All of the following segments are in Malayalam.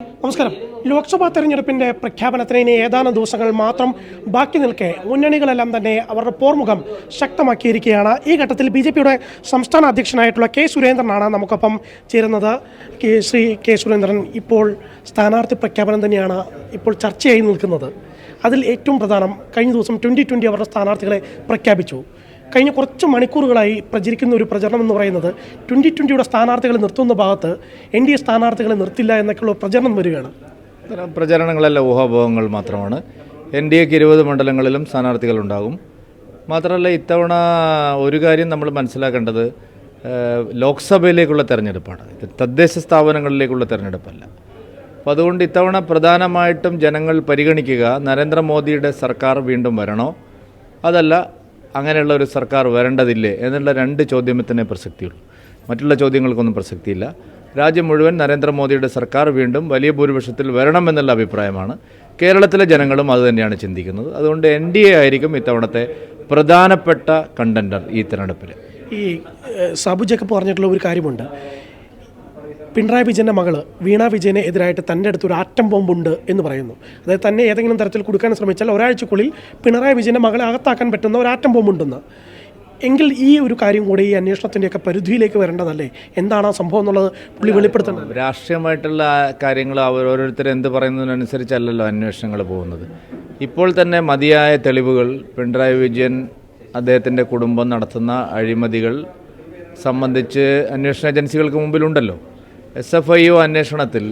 നമസ്കാരം. ലോക്സഭാ തെരഞ്ഞെടുപ്പിന്റെ പ്രഖ്യാപനത്തിന് ഇനി ഏതാനും ദിവസങ്ങൾ മാത്രം ബാക്കി നിൽക്കെ മുന്നണികളെല്ലാം തന്നെ അവരുടെ പോർമുഖം ശക്തമാക്കിയിരിക്കുകയാണ്. ഈ ഘട്ടത്തിൽ ബി ജെ പിയുടെ സംസ്ഥാന അധ്യക്ഷനായിട്ടുള്ള കെ സുരേന്ദ്രനാണ് നമുക്കൊപ്പം ചേരുന്നത്. കെ ശ്രീ കെ സുരേന്ദ്രൻ ഇപ്പോൾ സ്ഥാനാർത്ഥി പ്രഖ്യാപനം തന്നെയാണ് ഇപ്പോൾ ചർച്ചയായി നിൽക്കുന്നത്. അതിൽ ഏറ്റവും പ്രധാനം കഴിഞ്ഞ ദിവസം ട്വന്റി ട്വന്റി അവരുടെ സ്ഥാനാർത്ഥികളെ പ്രഖ്യാപിച്ചു. കഴിഞ്ഞ കുറച്ച് മണിക്കൂറുകളായി പ്രചരിക്കുന്ന ഒരു പ്രചരണം എന്ന് പറയുന്നത് ട്വന്റി ട്വന്റിയുടെ സ്ഥാനാർത്ഥികളെ നിർത്തുന്ന ഭാഗത്ത് എൻ ഡി എ സ്ഥാനാർത്ഥികളെ നിർത്തില്ല എന്നൊക്കെയുള്ള പ്രചരണം വരികയാണ്. ഇത്തരം പ്രചരണങ്ങളല്ല ഊഹാഭോഹങ്ങൾ മാത്രമാണ്. എൻ ഡി എക്ക് ഇരുപത് മണ്ഡലങ്ങളിലും സ്ഥാനാർത്ഥികളുണ്ടാകും. മാത്രമല്ല ഇത്തവണ ഒരു കാര്യം നമ്മൾ മനസ്സിലാക്കേണ്ടത് ലോക്സഭയിലേക്കുള്ള തെരഞ്ഞെടുപ്പാണ്. തദ്ദേശ സ്ഥാപനങ്ങളിലേക്കുള്ള തെരഞ്ഞെടുപ്പല്ല. അപ്പോൾ അതുകൊണ്ട് ഇത്തവണ പ്രധാനമായിട്ടും ജനങ്ങൾ പരിഗണിക്കുക നരേന്ദ്രമോദിയുടെ സർക്കാർ വീണ്ടും വരണോ? അതല്ല അങ്ങനെയുള്ള ഒരു സർക്കാർ വരേണ്ടതില്ലേ എന്നുള്ള രണ്ട് ചോദ്യത്തിനെ പ്രസക്തിയുള്ളൂ. മറ്റുള്ള ചോദ്യങ്ങൾക്കൊന്നും പ്രസക്തിയില്ല. രാജ്യം മുഴുവൻ നരേന്ദ്രമോദിയുടെ സർക്കാർ വീണ്ടും വലിയ ഭൂരിപക്ഷത്തിൽ വരണമെന്നുള്ള അഭിപ്രായമാണ്. കേരളത്തിലെ ജനങ്ങളും അതുതന്നെയാണ് ചിന്തിക്കുന്നത്. അതുകൊണ്ട് എൻ ഡി എ ആയിരിക്കും ഇത്തവണത്തെ പ്രധാനപ്പെട്ട കണ്ടൻഡർ ഈ തിരഞ്ഞെടുപ്പിൽ ഈ സബുജൊക്കെ പറഞ്ഞിട്ടുള്ള ഒരു കാര്യമുണ്ട്. പിണറായി വിജയന്റെ മകൾ വീണ വിജയനെ എതിരായിട്ട് തന്റെ അടുത്ത് ഒരു ആറ്റം ബോംബുണ്ട് എന്ന് പറയുന്നു. അതായത് തന്നെ ഏതെങ്കിലും തരത്തിൽ കൊടുക്കാൻ ശ്രമിച്ചാൽ ഒരാഴ്ചക്കുള്ളിൽ പിണറായി വിജയന്റെ മകളെ അകത്താക്കാൻ പറ്റുന്ന ഒരു ആറ്റം ബോംബുണ്ടെന്ന്. എങ്കിൽ ഈ ഒരു കാര്യം കൂടി ഈ അന്വേഷണത്തിന്റെയൊക്കെ പരിധിയിലേക്ക് വരേണ്ടതല്ലേ? എന്താണ് ആ സംഭവം എന്നുള്ളത് പുള്ളി വെളിപ്പെടുത്തുന്നത് രാഷ്ട്രീയമായിട്ടുള്ള കാര്യങ്ങൾ ഓരോരുത്തർ എന്ത് പറയുന്നതിനനുസരിച്ചല്ലല്ലോ അന്വേഷണങ്ങൾ പോകുന്നത്. ഇപ്പോൾ തന്നെ മതിയായ തെളിവുകൾ പിണറായി വിജയൻ അദ്ദേഹത്തിന്റെ കുടുംബം നടത്തുന്ന അഴിമതികൾ സംബന്ധിച്ച് അന്വേഷണ ഏജൻസികൾക്ക് മുമ്പിലുണ്ടല്ലോ. എസ് എഫ് ഐ ഒ അന്വേഷണത്തിൽ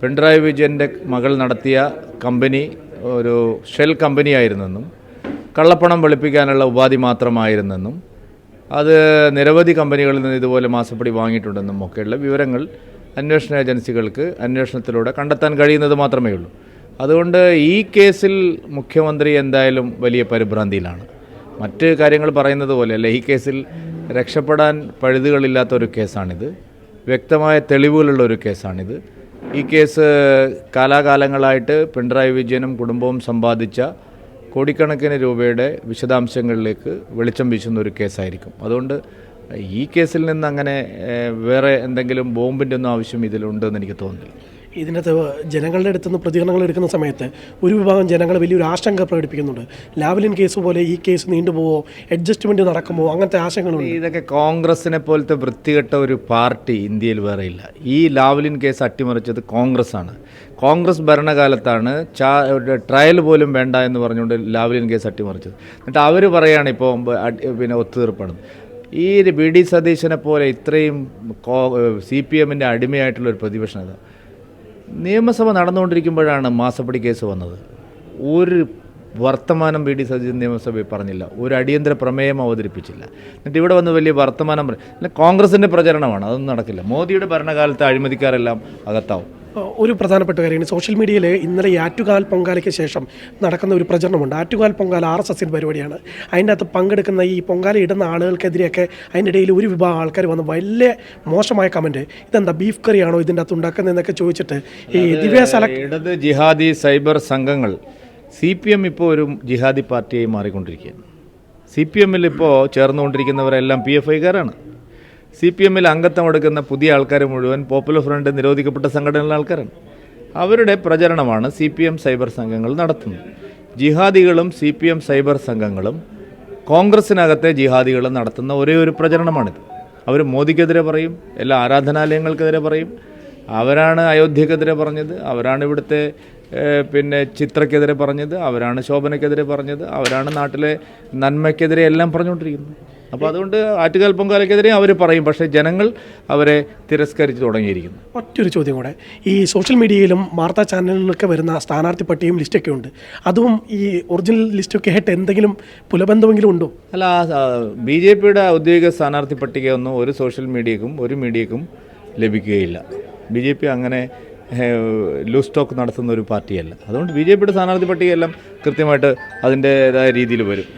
പിണറായി വിജയന്റെ മകൾ നടത്തിയ കമ്പനി ഒരു ഷെൽ കമ്പനിയായിരുന്നെന്നും കള്ളപ്പണം വെളുപ്പിക്കാനുള്ള ഉപാധി മാത്രമായിരുന്നെന്നും അത് നിരവധി കമ്പനികളിൽ നിന്ന് ഇതുപോലെ മാസപ്പടി വാങ്ങിയിട്ടുണ്ടെന്നും ഒക്കെയുള്ള വിവരങ്ങൾ അന്വേഷണ ഏജൻസികൾക്ക് അന്വേഷണത്തിലൂടെ കണ്ടെത്താൻ കഴിയുന്നത് മാത്രമേ ഉള്ളൂ. അതുകൊണ്ട് ഈ കേസിൽ മുഖ്യമന്ത്രി എന്തായാലും വലിയ പരിഭ്രാന്തിയിലാണ്. മറ്റ് കാര്യങ്ങൾ പറയുന്നത് പോലെയല്ല ഈ കേസിൽ രക്ഷപ്പെടാൻ പഴുതുകളില്ലാത്ത ഒരു കേസാണിത്. വ്യക്തമായ തെളിവുകളുള്ള ഒരു കേസാണിത്. ഈ കേസ് കാലാകാലങ്ങളായിട്ട് പിണറായി വിജയനും കുടുംബവും സമ്പാദിച്ച കോടിക്കണക്കിന് രൂപയുടെ വിശദാംശങ്ങളിലേക്ക് വെളിച്ചം വീശുന്ന ഒരു കേസായിരിക്കും. അതുകൊണ്ട് ഈ കേസിൽ നിന്ന് അങ്ങനെ വേറെ എന്തെങ്കിലും ബോംബിന്റെ ഒന്നും ആവശ്യം ഇതിലുണ്ടെന്ന് എനിക്ക് തോന്നുന്നില്ല. ഇതിനകത്ത് ജനങ്ങളുടെ അടുത്ത് നിന്ന് പ്രതികരണങ്ങൾ എടുക്കുന്ന സമയത്ത് ഒരു വിഭാഗം ജനങ്ങൾ വലിയൊരു ആശങ്ക പ്രകടിപ്പിക്കുന്നുണ്ട്. ലാവലിൻ കേസ് പോലെ ഈ കേസ് നീണ്ടുപോവോ? അഡ്ജസ്റ്റ്മെന്റ് നടക്കുമോ? അങ്ങനത്തെ ആശങ്കകളുണ്ട്. ഇതൊക്കെ കോൺഗ്രസിനെ പോലത്തെ വൃത്തികെട്ട ഒരു പാർട്ടി ഇന്ത്യയിൽ വേറെ ഇല്ല. ഈ ലാവലിൻ കേസ് അട്ടിമറിച്ചത് കോൺഗ്രസ് ആണ് കോൺഗ്രസ് ഭരണകാലത്താണ് ചാ ട്രയൽ പോലും വേണ്ട എന്ന് പറഞ്ഞുകൊണ്ട് ലാവലിൻ കേസ് അട്ടിമറിച്ചത്. എന്നിട്ട് അവർ പറയുകയാണ് ഇപ്പോൾ പിന്നെ ഒത്തുതീർപ്പാണ് ഈ ബി ഡി സതീശനെ പോലെ ഇത്രയും സി പി എമ്മിന്റെ അടിമയായിട്ടുള്ള ഒരു പ്രതിപക്ഷ നേതാവ് നിയമസഭ നടന്നുകൊണ്ടിരിക്കുമ്പോഴാണ് മാസപ്പടി കേസ് വന്നത്. ഒരു വർത്തമാനം ബി ഡി സതീശൻ നിയമസഭയിൽ പറഞ്ഞില്ല. ഒരു അടിയന്തര പ്രമേയം അവതരിപ്പിച്ചില്ല. എന്നിട്ട് ഇവിടെ വന്ന് വലിയ വർത്തമാനം പറയും കോൺഗ്രസിന്റെ പ്രചരണമാണ് അതൊന്നും നടക്കില്ല. മോദിയുടെ ഭരണകാലത്ത് അഴിമതിക്കാരെല്ലാം അകത്താവും. ഒരു പ്രധാനപ്പെട്ട കാര്യമാണ് സോഷ്യൽ മീഡിയയിൽ ഇന്നലെ ആറ്റുകാൽ പൊങ്കാലയ്ക്ക് ശേഷം നടക്കുന്ന ഒരു പ്രചരണമുണ്ട്. ആറ്റുകാൽ പൊങ്കാല ആർ എസ് എസിന്റെ പരിപാടിയാണ്. അതിന്റെ അകത്ത് പങ്കെടുക്കുന്ന ഈ പൊങ്കാല ഇടുന്ന ആളുകൾക്കെതിരെയൊക്കെ അതിന്റെ ഇടയിൽ ഒരു വിഭാഗം ആൾക്കാർ വന്ന് വലിയ മോശമായ കമന്റ്. ഇതെന്താ ബീഫ് കറിയാണോ ഇതിന്റെ അകത്ത് ഉണ്ടാക്കുന്നതെന്നൊക്കെ ചോദിച്ചിട്ട് ഈ ദിവ്യ സല ഇടത് ജിഹാദി സൈബർ സംഘങ്ങൾ സി പി എം ഇപ്പോൾ ഒരു ജിഹാദി പാർട്ടിയായി മാറിക്കൊണ്ടിരിക്കുകയാണ്. സി പി എമ്മിൽ ഇപ്പോൾ ചേർന്നുകൊണ്ടിരിക്കുന്നവരെല്ലാം പി എഫ് ഐക്കാരാണ്. സി പി എമ്മിൽ അംഗത്വം എടുക്കുന്ന പുതിയ ആൾക്കാർ മുഴുവൻ പോപ്പുലർ ഫ്രണ്ട് നിരോധിക്കപ്പെട്ട സംഘടനയിലെ ആൾക്കാരാണ്. അവരുടെ പ്രചരണമാണ് സി പി എം സൈബർ സംഘങ്ങൾ നടത്തുന്നത്. ജിഹാദികളും സി പി എം സൈബർ സംഘങ്ങളും കോൺഗ്രസിനകത്തെ ജിഹാദികളും നടത്തുന്ന ഒരേ ഒരു പ്രചരണമാണിത്. അവർ മോദിക്കെതിരെ പറയും എല്ലാ ആരാധനാലയങ്ങൾക്കെതിരെ പറയും. അവരാണ് അയോധ്യക്കെതിരെ പറഞ്ഞത് അവരാണ് ഇവിടുത്തെ പിന്നെ ചിത്രക്കെതിരെ പറഞ്ഞത് അവരാണ് ശോഭനക്കെതിരെ പറഞ്ഞത് അവരാണ് നാട്ടിലെ നന്മയ്ക്കെതിരെ എല്ലാം പറഞ്ഞുകൊണ്ടിരിക്കുന്നത്. അപ്പോൾ അതുകൊണ്ട് ആറ്റുകാൽ പൊങ്കാലയ്ക്കെതിരെ അവർ പറയും പക്ഷേ ജനങ്ങൾ അവരെ തിരസ്കരിച്ച് തുടങ്ങിയിരിക്കുന്നു. മറ്റൊരു ചോദ്യം കൂടെ. ഈ സോഷ്യൽ മീഡിയയിലും വാർത്താ ചാനലുകളിലൊക്കെ വരുന്ന സ്ഥാനാർത്ഥി പട്ടിയും ലിസ്റ്റൊക്കെ ഉണ്ട്. അതും ഈ ഒറിജിനൽ ലിസ്റ്റൊക്കെ ആയിട്ട് എന്തെങ്കിലും പുലബന്ധമെങ്കിലും ഉണ്ടോ? അല്ല ബി ജെ പിയുടെ ഔദ്യോഗിക സ്ഥാനാർത്ഥി പട്ടികയൊന്നും ഒരു സോഷ്യൽ മീഡിയക്കും ഒരു മീഡിയക്കും ലഭിക്കുകയില്ല. ബി ജെ പി അങ്ങനെ ലൂസ് സ്റ്റോക്ക് നടത്തുന്ന ഒരു പാർട്ടിയല്ല. അതുകൊണ്ട് ബി ജെ പിയുടെ സ്ഥാനാർത്ഥി പട്ടികയെല്ലാം കൃത്യമായിട്ട് അതിന്റേതായ രീതിയിൽ വരും.